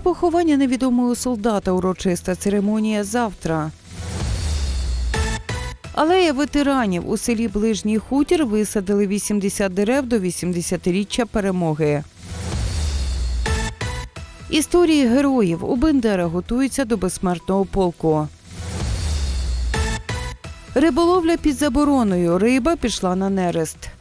Перепоховання невідомого солдата урочиста церемонія завтра. Алея ветеранів у селі Ближній Хутір висадили 80 дерев до 80-річчя перемоги. Історії героїв у Бендера готуються до безсмертного полку. Риболовля під забороною. Риба пішла на нерест.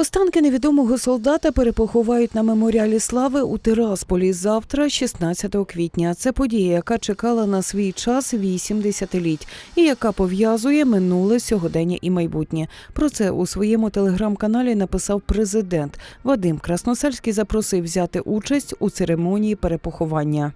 Останки невідомого солдата перепоховають на меморіалі слави у Тирасполі завтра, 16 квітня. Це подія, яка чекала на свій час вісім десятиліть і яка пов'язує минуле сьогодення і майбутнє. Про це у своєму телеграм-каналі написав президент. Вадим Красносельський запросив взяти участь у церемонії перепоховання.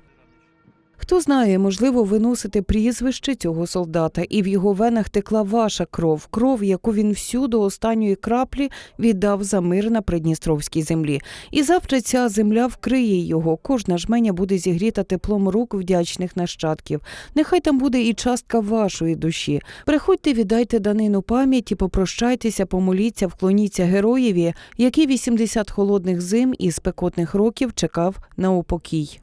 Хто знає, можливо, ви носите прізвище цього солдата, і в його венах текла ваша кров, кров, яку він всю до останньої краплі віддав за мир на придністровській землі. І завтра ця земля вкриє його. Кожна жменя буде зігріта теплом рук вдячних нащадків. Нехай там буде і частка вашої душі. Приходьте, віддайте данину пам'яті, попрощайтеся, помоліться, вклоніться героєві, який 80 холодних зим і спекотних років чекав на упокій.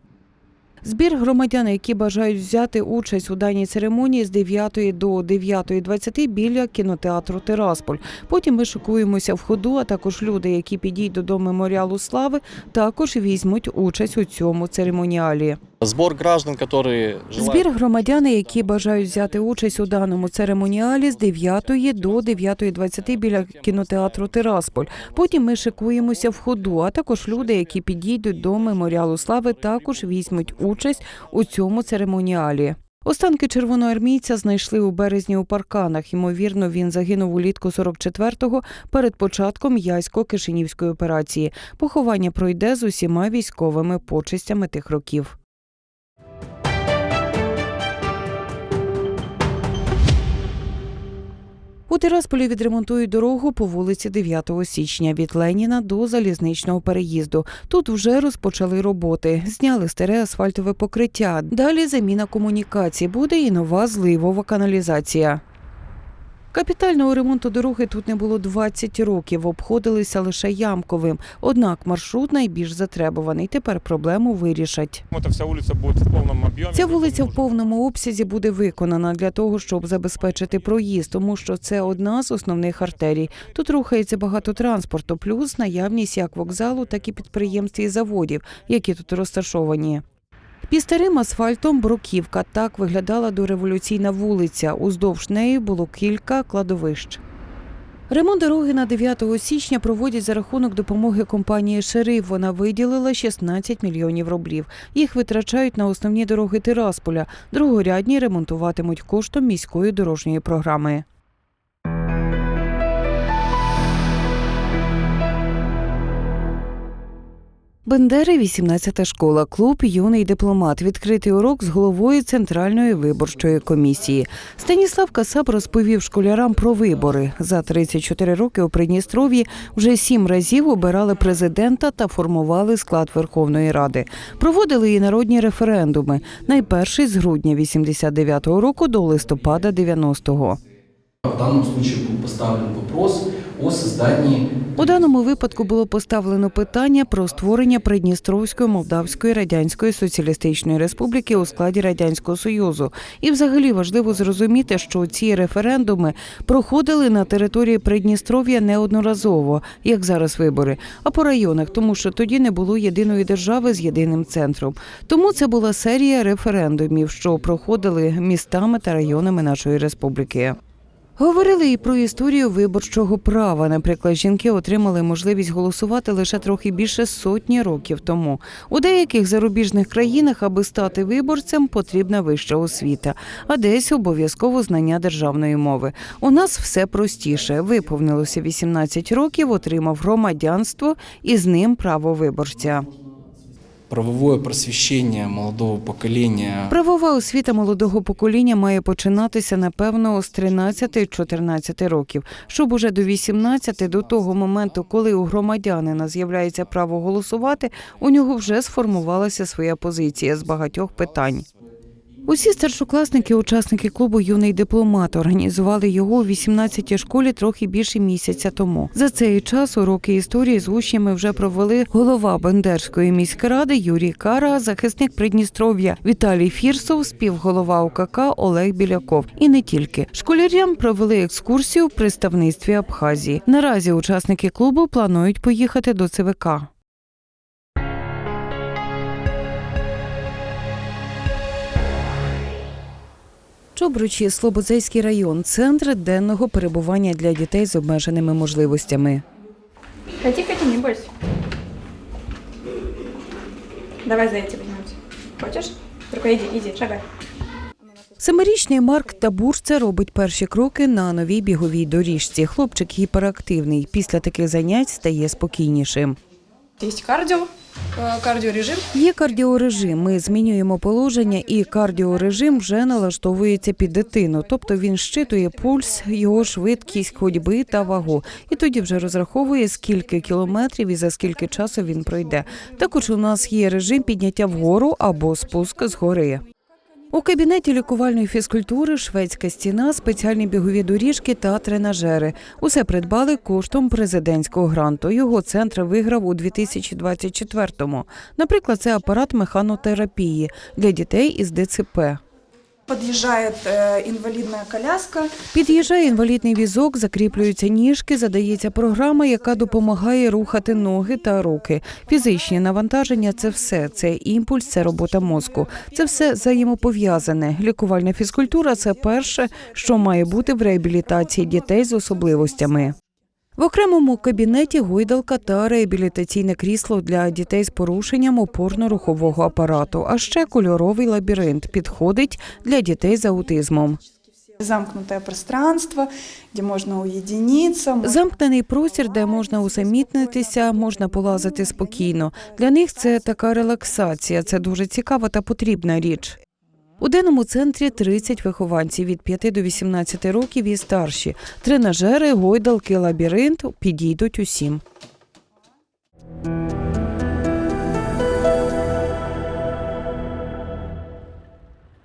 Збір громадян, які бажають взяти участь у даній церемонії з 9 до 9.20 біля кінотеатру Тирасполь. Потім ми шикуємося в ходу, а також люди, які підійдуть до меморіалу слави, також візьмуть участь у цьому церемоніалі. Сбор граждан, желают... Збір громадян, які бажають взяти участь у даному церемоніалі з 9 до 9.20 біля кінотеатру Тирасполь. Потім ми шикуємося в ходу, а також люди, які підійдуть до меморіалу слави, також візьмуть участь у цьому церемоніалі. Останки червоноармійця знайшли у березні у парканах. Ймовірно, він загинув улітку 44-го перед початком Ясько-Кишинівської операції. Поховання пройде з усіма військовими почестями тих років. У Тирасполі відремонтують дорогу по вулиці 9 січня від Леніна до залізничного переїзду. Тут вже розпочали роботи. Зняли старе асфальтове покриття. Далі заміна комунікацій. Буде і нова зливова каналізація. Капітального ремонту дороги тут не було 20 років. Обходилися лише ямковим. Однак маршрут найбільш затребуваний. Тепер проблему вирішать. Эта вся улица будет в объеме. Ця вулиця в повному обсязі буде виконана для того, щоб забезпечити проїзд, тому що це одна з основних артерій. Тут рухається багато транспорту, плюс наявність як вокзалу, так і підприємств і заводів, які тут розташовані. Під старим асфальтом бруківка так виглядала дореволюційна вулиця. Уздовж неї було кілька кладовищ. Ремонт дороги на 9 січня проводять за рахунок допомоги компанії Шериф. Вона виділила 16 мільйонів рублів. Їх витрачають на основні дороги Тирасполя. Другорядні ремонтуватимуть коштом міської дорожньої програми. Бендери, 18-та школа, клуб Юний дипломат. Відкритий урок з головою Центральної виборчої комісії. Станіслав Касап розповів школярам про вибори. За 34 роки у Придністров'ї вже сім разів обирали президента та формували склад Верховної Ради. Проводили і народні референдуми. Найперший з грудня 89-го року до листопада 90-го. В данном случае был поставлен вопрос о создании У даному випадку було поставлено питання про створення Придністровської Молдавської Радянської Соціалістичної Республіки у складі Радянського Союзу. І взагалі важливо зрозуміти, що ці референдуми проходили на території Придністров'я неодноразово, як зараз вибори, а по районах, тому що тоді не було єдиної держави з єдиним центром. Тому це була серія референдумів, що проходили містами та районами нашої республіки. Говорили і про історію виборчого права. Наприклад, жінки отримали можливість голосувати лише трохи більше сотні років тому. У деяких зарубіжних країнах, аби стати виборцем, потрібна вища освіта, а десь обов'язково знання державної мови. У нас все простіше. Виповнилося 18 років, отримав громадянство і з ним право виборця. Правовое просвіщення молодого покоління. Правова освіта молодого покоління має починатися напевно з 13-14 років, щоб уже до 18, до того моменту, коли у громадянина з'являється право голосувати, у нього вже сформувалася своя позиція з багатьох питань. Усі старшокласники, учасники клубу Юний дипломат організували його у 18-й школі трохи більше місяця тому. За цей час уроки історії з учнями вже провели голова Бендерської міськради Юрій Кара, захисник Придністров'я Віталій Фірсов, співголова УКК Олег Біляков. І не тільки школярям провели екскурсію в представництві Абхазії. Наразі учасники клубу планують поїхати до ЦВК. Чобручі, Слободзейський район, центр денного перебування для дітей з обмеженими можливостями. Хоти, хоти, не бойся. Давай за возьмемся. Хочешь? Только иди, иди, шагай. Семирічний Марк Табурця робить перші кроки на новій біговій доріжці. Хлопчик гіперактивний. Після таких занять стає спокійнішим. Есть кардио, кардіорежим. Є кардіорежим. Ми змінюємо положення, і кардіорежим вже налаштовується під дитину. Тобто він щитує пульс, його швидкість ходьби та вагу. І тоді вже розраховує, скільки кілометрів і за скільки часу він пройде. Також у нас є режим підняття вгору або спуск з гори. У кабінеті лікувальної фізкультури шведська стіна, спеціальні бігові доріжки та тренажери. Усе придбали коштом президентського гранту. Його центр виграв у 2024-му. Наприклад, це апарат механотерапії для дітей із ДЦП. Подъезжает э, инвалидная коляска. Під'їжджає інвалідний візок, закріплюються ніжки, задається програма, яка допомагає рухати ноги та руки. Фізичні навантаження це все. Це імпульс, це робота мозку. Це все взаємопов'язане. Лікувальна фізкультура це перше, що має бути в реабілітації дітей з особливостями. В окремому кабінеті гойдалка та реабілітаційне крісло для дітей з порушенням опорно-рухового апарату, а ще кольоровий лабіринт підходить для дітей з аутизмом. Замкнутое пространство, где можно уединиться. Замкнений простір, де можна усамітнитися, можна полазити спокійно. Для них це така релаксація. Це дуже цікава та потрібна річ. У денному центрі 30 вихованців від 5 до 18 років і старші. Тренажери, гойдалки, лабіринт підійдуть усім.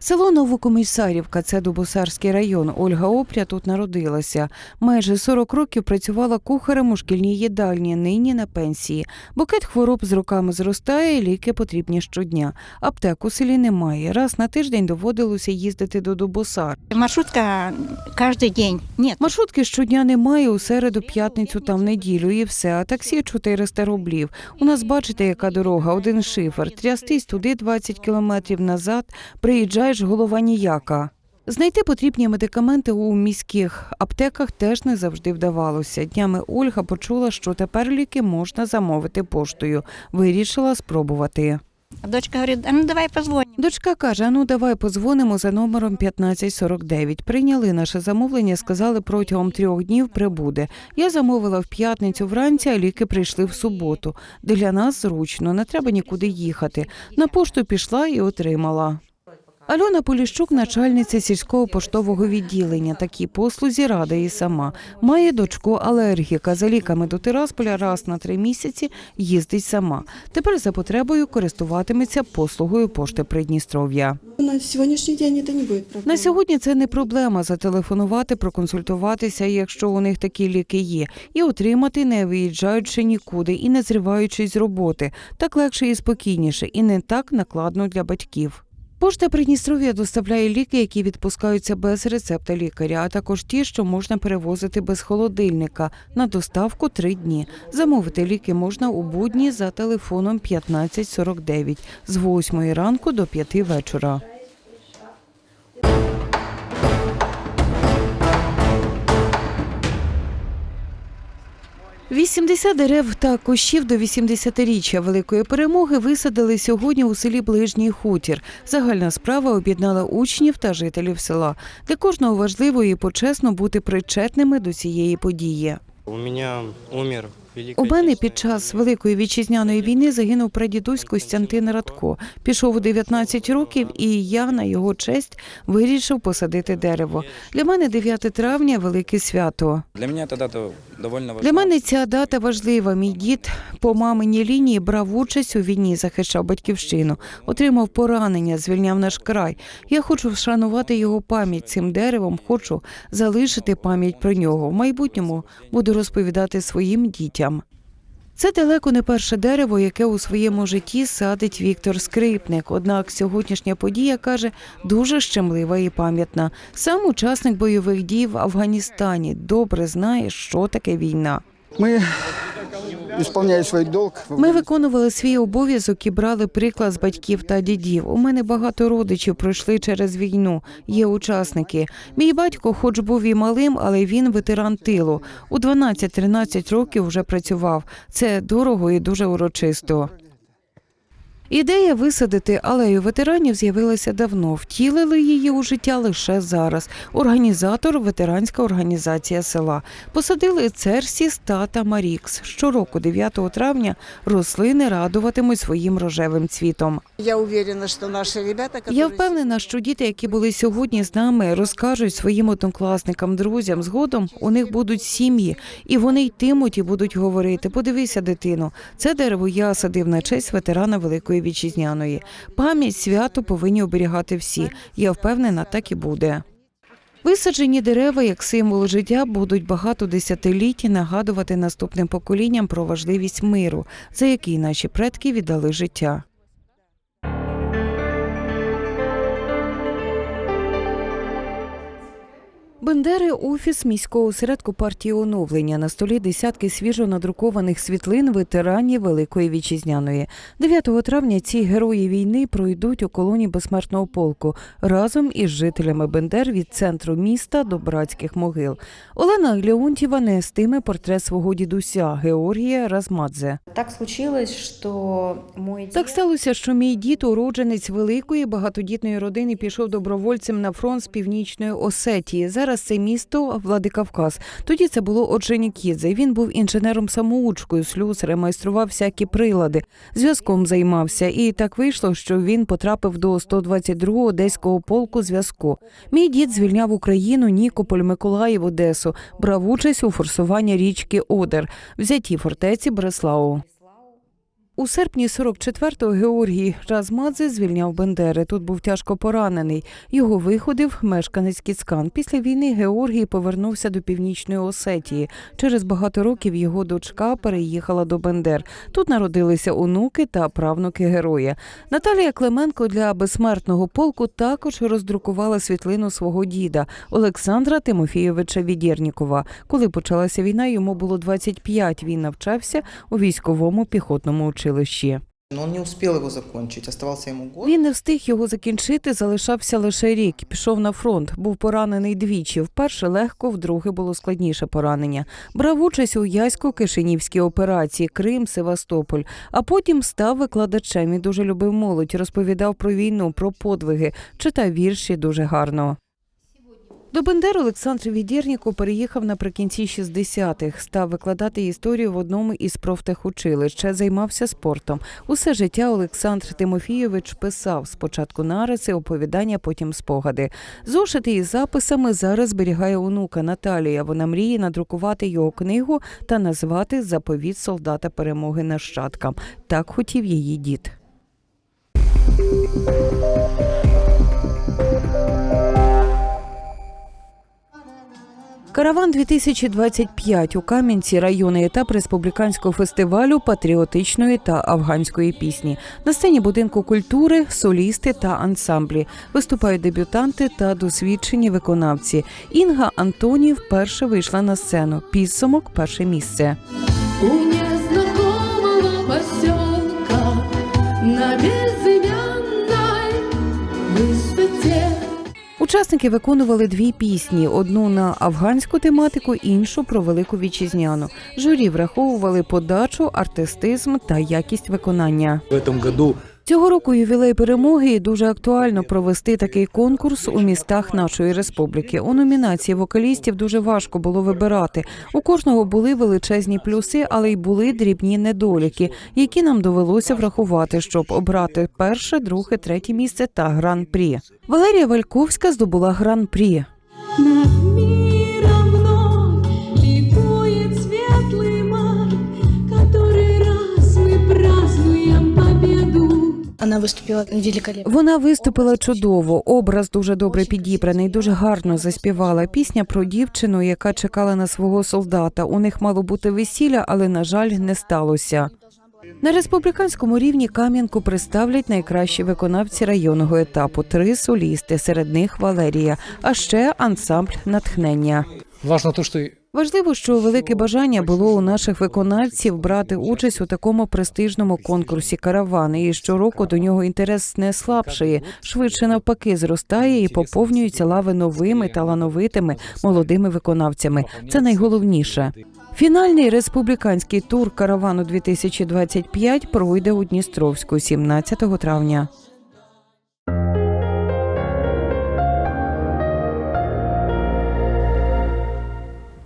Село Новокомісарівка, це Дубосарський район. Ольга Опря тут народилася. Майже 40 років працювала кухарем у шкільній їдальні, нині на пенсії. Букет хвороб з роками зростає, ліки потрібні щодня. Аптек у селі немає. Раз на тиждень доводилося їздити до Дубосар. Маршрутка каждый день. Нет, Маршрутки щодня немає у середу, п'ятницю та в неділю, і все. А таксі 400 рублів. У нас бачите, яка дорога, один шифер. Трястись туди 20 кілометрів назад. Приїжджаєш, голова ніяка. Знайти потрібні медикаменти у міських аптеках теж не завжди вдавалося. Днями Ольга почула, що тепер ліки можна замовити поштою. Вирішила спробувати. дочка говорит, а ну давай позвоним. Дочка каже: ну давай подзвонимо за номером 1549. Прийняли наше замовлення, сказали протягом трьох днів прибуде. Я замовила в п'ятницю вранці, а ліки прийшли в суботу. Для нас зручно, не треба нікуди їхати. На пошту пішла і отримала. Альона Поліщук, начальниця сільського поштового відділення. Такій послузі рада і сама. Має дочку алергіка. За ліками до Тирасполя раз на три місяці їздить сама. Тепер за потребою користуватиметься послугою пошти Придністров'я. На сегодняшний день это не будет проблемой. На сьогодні це не проблема зателефонувати, проконсультуватися, якщо у них такі ліки є, і отримати, не виїжджаючи нікуди і не зриваючись з роботи. Так легше і спокійніше, і не так накладно для батьків. Пошта Придністров'я доставляє ліки, які відпускаються без рецепта лікаря, а також ті, що можна перевозити без холодильника на доставку три дні. Замовити ліки можна у будні за телефоном 1549 з 8 ранку до 5 вечора. Вісімдесят дерев та кущів до 80-річчя великої перемоги висадили сьогодні у селі Ближній Хутір. Загальна справа об'єднала учнів та жителів села. Для кожного важливо і почесно бути причетними до цієї події. У мене умер У мене під час Великої вітчизняної війни загинув прадідусь Костянтин Радко. Пішов у 19 років, і я на його честь вирішив посадити дерево. Для мене 9 травня велике свято. Для меня эта дата довольно важна. Для мене ця дата важлива. Мій дід по маминій лінії брав участь у війні, захищав батьківщину, отримав поранення, звільняв наш край. Я хочу вшанувати його пам'ять цим деревом. Хочу залишити пам'ять про нього. В майбутньому буду розповідати своїм дітям. Це далеко не перше дерево, яке у своєму житті садить Віктор Скрипник. Однак сьогоднішня подія каже дуже щемлива і пам'ятна. Сам учасник бойових дій в Афганістані добре знає, що таке війна. Мы, исполняя свій долг, Ми виконували свій обов'язок і брали приклад з батьків та дідів. У мене багато родичів пройшли через війну. Є учасники. Мій батько, хоч був і малим, але він ветеран тилу. У 12-13 років вже працював. Це дорого і дуже урочисто. Ідея висадити алею ветеранів з'явилася давно. Втілили її у життя лише зараз. Організатор ветеранська організація села. Посадили Церсіс та Марікс. Щороку, 9 травня, рослини радуватимуть своїм рожевим цвітом. Я уверена, что наши ребята. Я впевнена, що діти, які були сьогодні з нами, розкажуть своїм однокласникам, друзям. Згодом у них будуть сім'ї, і вони йтимуть і будуть говорити: подивися, дитину, це дерево я садив на честь ветерана Великої вітчизняної. Пам'ять свято повинні оберігати всі. Я впевнена, так і буде. Висаджені дерева як символ життя будуть багато десятиліть нагадувати наступним поколінням про важливість миру, за який наші предки віддали життя. Бендери офіс міського осередку партії оновлення. На столі десятки свіжо надрукованих світлин ветеранів Великої вітчизняної. 9 травня ці герої війни пройдуть у колоні безсмертного полку разом із жителями Бендер від центру міста до братських могил. Олена Леонтьєва нестиме портрет свого дідуся Георгія Размадзе. Так случилось, что мой Так сталося, що мій дід, уродженець великої багатодітної родини, пішов добровольцем на фронт з північної Осетії. Зараз це місто Владикавказ. Тоді це було Орджонікідзе. Він був інженером самоучкою, слюсарем, майстрував всякі прилади, зв'язком займався. І так вийшло, що він потрапив до 122-го одеського полку зв'язку. Мій дід звільняв Україну, Нікополь, Миколаїв, Одесу, брав участь у форсуванні річки Одер, взятті фортеці Бреслау. У серпні 44-го Георгій Размадзе звільняв Бендери. Тут був тяжко поранений. Його виходив мешканець Кіцкан. Після війни Георгій повернувся до північної Осетії. Через багато років його дочка переїхала до Бендер. Тут народилися онуки та правнуки героя. Наталія Клименко для безсмертного полку також роздрукувала світлину свого діда Олександра Тимофійовича Відєрнікова. Коли почалася війна, йому було 25. Він навчався у військовому піхотному училищі. Ему год. Він не встиг його закінчити, залишався лише рік. Пішов на фронт, був поранений двічі. Вперше легко, вдруге було складніше поранення. Брав участь у Ясько-Кишинівській операції Крим, Севастополь. А потім став викладачем і дуже любив молодь. Розповідав про війну, про подвиги, читав вірші дуже гарно. До Бендер Олександр Відєрніков переїхав наприкінці 60-х, став викладати історію в одному із профтехучилищ, займався спортом. Усе життя Олександр Тимофійович писав спочатку нариси, оповідання, потім спогади. Зошити із записами зараз зберігає онука Наталія. Вона мріє надрукувати його книгу та назвати Заповіт солдата перемоги нащадкам. Так хотів її дід. Караван 2025 у Кам'янці районний етап республіканського фестивалю патріотичної та афганської пісні. На сцені будинку культури солісти та ансамблі виступають дебютанти та досвідчені виконавці. Інга Антонів вперше вийшла на сцену. Підсумок перше місце. Учасники виконували дві пісні: одну на афганську тематику, іншу про велику вітчизняну. Журі враховували подачу, артистизм та якість виконання. В цьому году Цього року ювілей перемоги і дуже актуально провести такий конкурс у містах нашої республіки. У номінації вокалістів дуже важко було вибирати. У кожного були величезні плюси, але й були дрібні недоліки, які нам довелося врахувати, щоб обрати перше, друге, третє місце та гран-прі. Валерія Вальковська здобула гран-прі. Победу. Она выступила великолепно. Вона виступила чудово. Образ дуже добре підібраний, дуже гарно заспівала. Пісня про дівчину, яка чекала на свого солдата. У них мало бути весілля, але на жаль, не сталося. На республіканському рівні Кам'янку представлять найкращі виконавці районного етапу. Три солісти, серед них Валерія, а ще ансамбль натхнення. Важно то, что Важливо, що велике бажання було у наших виконавців брати участь у такому престижному конкурсі караван, і щороку до нього інтерес не слабшає, швидше навпаки, зростає і поповнюються лави новими талановитими молодими виконавцями. Це найголовніше. Фінальний республіканський тур каравану 2025 пройде у Дністровську 17 травня.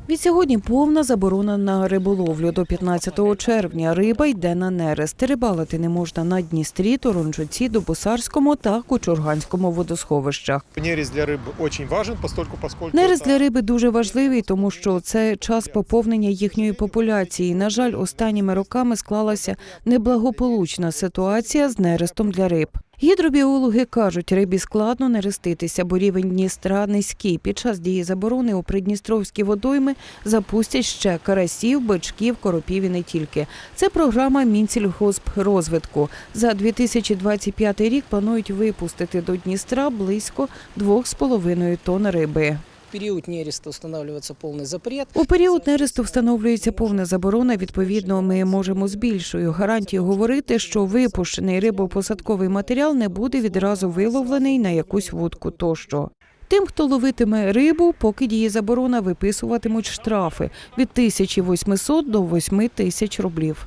Відсьогодні повна заборона на риболовлю до 15 червня. Риба йде на нерест. Рибалити не можна на Дністрі, Торонжуці, Дубосарському та Кучурганському водосховищах. Нерест для очень важен, постольку, поскольку... Нерест для риби дуже важливий, тому що це час поповнення їхньої популяції. На жаль, останніми роками склалася неблагополучна ситуація з нерестом для риб. Гідробіологи кажуть, рибі складно нереститися, бо рівень Дністра низький. Під час дії заборони у придністровські водойми запустять ще карасів, бичків, коропів і не тільки. Це програма Мінсільгоспрозвитку. За 2025 рік планують випустити до Дністра близько 2,5 тонн риби. В период нереста устанавливается полный запрет. У період нересту встановлюється повна заборона. Відповідно, ми можемо з більшою гарантією говорити, що випущений рибопосадковий матеріал не буде відразу виловлений на якусь вудку тощо. Тим, хто ловитиме рибу, поки діє заборона, виписуватимуть штрафи від 1800 до 8 тисяч рублів.